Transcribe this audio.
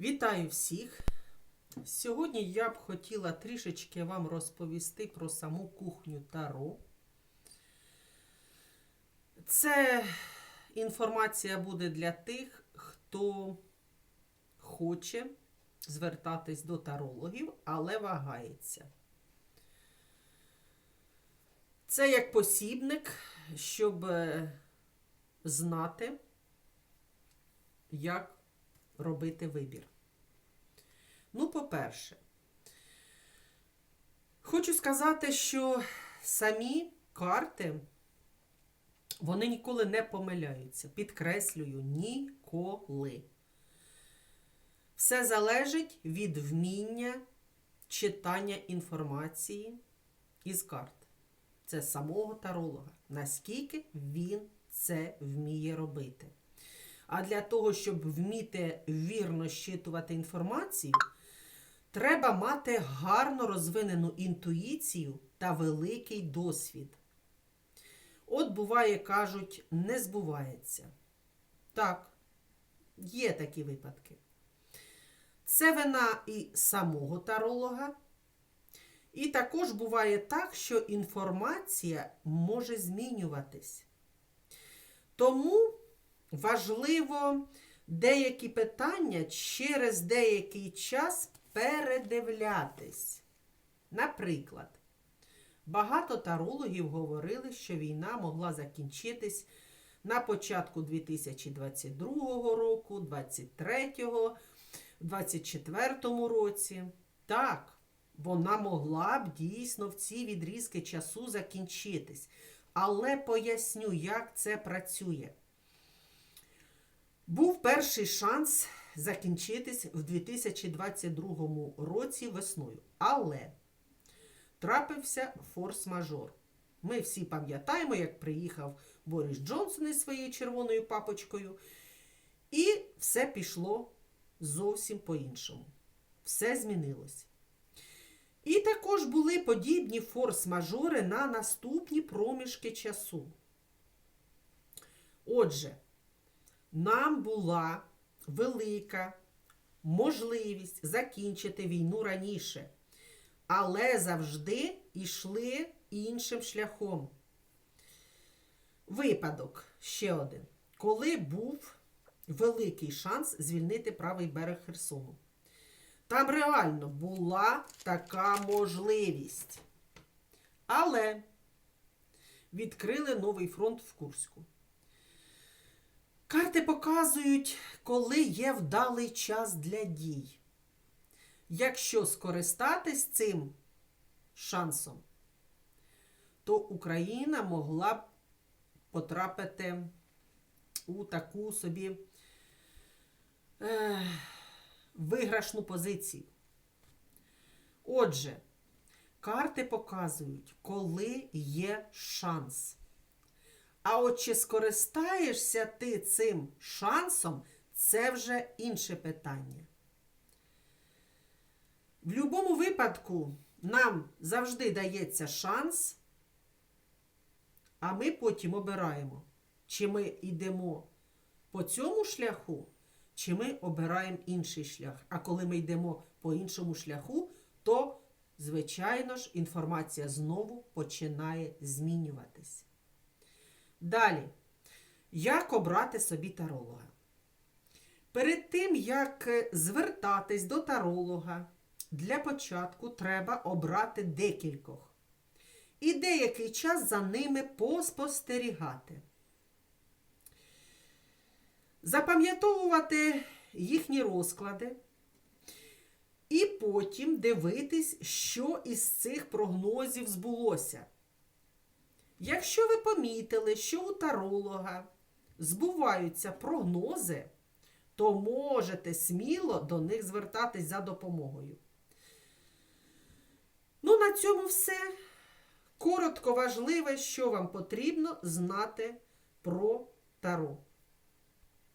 Вітаю всіх! Сьогодні я б хотіла трішечки вам розповісти про саму кухню Таро. Це інформація буде для тих, хто хоче звертатись до тарологів, але вагається. Це як посібник, щоб е, знати, як робити вибір. Ну, по-перше, хочу сказати, що самі карти, вони ніколи не помиляються. Підкреслюю, ніколи. Все залежить від вміння читання інформації із карт. Це самого таролога. Наскільки він це вміє робити. А для того, щоб вміти вірно щитувати інформацію, треба мати гарно розвинену інтуїцію та великий досвід. От буває, кажуть, не збувається. Так, є такі випадки. Це вина і самого таролога. І також буває так, що інформація може змінюватись. Тому важливо деякі питання через деякий час передивлятись. Наприклад, багато тарологів говорили, що війна могла закінчитись на початку 2022 року, 2023, 2024 році. Так, вона могла б дійсно в ці відрізки часу закінчитись. Але поясню, як це працює. Був перший шанс закінчитись в 2022 році весною. Але трапився форс-мажор. Ми всі пам'ятаємо, як приїхав Борис Джонсон із своєю червоною папочкою. І все пішло зовсім по-іншому. Все змінилось. І також були подібні форс-мажори на наступні проміжки часу. Отже, нам була велика можливість закінчити війну раніше, але завжди йшли іншим шляхом. Випадок ще один. Коли був великий шанс звільнити правий берег Херсону. Там реально була така можливість. Але відкрили новий фронт в Курську. Карти показують, коли є вдалий час для дій. Якщо скористатись цим шансом, то Україна могла б потрапити у таку собі е, виграшну позицію. Отже, карти показують, коли є шанс. А от чи скористаєшся ти цим шансом, це вже інше питання. В будь-якому випадку нам завжди дається шанс, а ми потім обираємо, чи ми йдемо по цьому шляху, чи ми обираємо інший шлях. А коли ми йдемо по іншому шляху, то, звичайно ж, інформація знову починає змінюватись. Далі, як обрати собі таролога? Перед тим, як звертатись до таролога, для початку треба обрати декількох. І деякий час за ними поспостерігати. Запам'ятовувати їхні розклади. І потім дивитись, що із цих прогнозів збулося. Якщо ви помітили, що у таролога збуваються прогнози, то можете сміло до них звертатись за допомогою. Ну, на цьому все. Коротко важливе, що вам потрібно знати про таро.